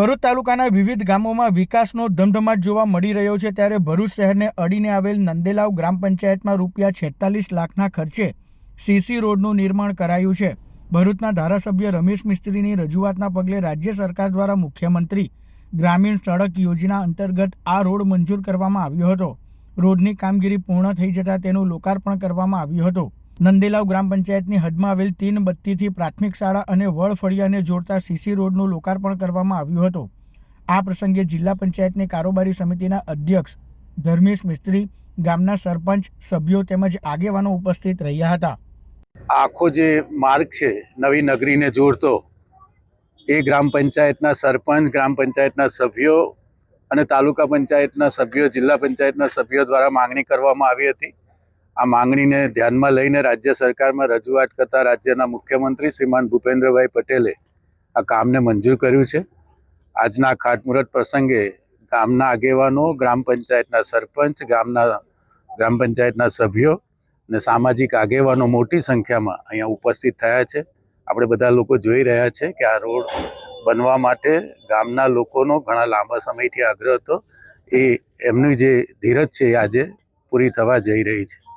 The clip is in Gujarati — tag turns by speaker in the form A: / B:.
A: ભરૂચ તાલુકાના વિવિધ ગામોમાં વિકાસનો ધમધમાટ જોવા મળી રહ્યો છે ત્યારે ભરૂચ શહેરને અડીને આવેલ નંદેલાવ ગ્રામ પંચાયતમાં રૂપિયા છેતાલીસ લાખના ખર્ચે સીસી રોડનું નિર્માણ કરાયું છે. ભરૂચના ધારાસભ્ય રમેશ મિસ્ત્રીની રજૂઆતના પગલે રાજ્ય સરકાર દ્વારા મુખ્યમંત્રી ગ્રામીણ સડક યોજના અંતર્ગત આ રોડ મંજૂર કરવામાં આવ્યો હતો. રોડની કામગીરી પૂર્ણ થઈ જતાં તેનું લોકાર્પણ કરવામાં આવ્યું હતું. નંદેલાવ ગ્રામ પંચાયતની હદમાં આવેલ તીન બત્તીથી પ્રાથમિક શાળા અને વડફળિયાને જોડતા સીસી રોડનું લોકાર્પણ કરવામાં આવ્યું હતું. આ પ્રસંગે જિલ્લા પંચાયતની કારોબારી સમિતિના અધ્યક્ષ, ધર્મેશ મિસ્ત્રી, ગામના સરપંચ, સભ્યો તેમજ આગેવાનો ઉપસ્થિત રહ્યા હતા.
B: આખો જે માર્ગ છે, નવી નગરીને જોડતો, એ ગ્રામ પંચાયતના સરપંચ, ગ્રામ પંચાયતના સભ્યો અને તાલુકા પંચાયતના સભ્યો, જિલ્લા પંચાયતના સભ્યો દ્વારા માંગણી કરવામાં આવી હતી. આ માંગણીને ધ્યાનમાં લઈને રાજ્ય સરકારમાં રજૂઆત કરતા રાજ્યના મુખ્યમંત્રી શ્રીમાન ભૂપેન્દ્રભાઈ પટેલે આ કામને મંજૂર કર્યું છે. આજના ખાટમુહૂર્ત પ્રસંગે ગામના આગેવાનો, ગ્રામ પંચાયતના સરપંચ, ગામના, ગ્રામ પંચાયતના સભ્યો અને સામાજિક આગેવાનો મોટી સંખ્યામાં અહીંયા ઉપસ્થિત થયા છે. આપણે બધા લોકો જોઈ રહ્યા છે કે આ રોડ બનવા માટે ગામના લોકોનો ઘણા લાંબા સમયથી આગ્રહ હતો. એ એમની જે ધીરજ છે એ આજે પૂરી થવા જઈ રહી છે.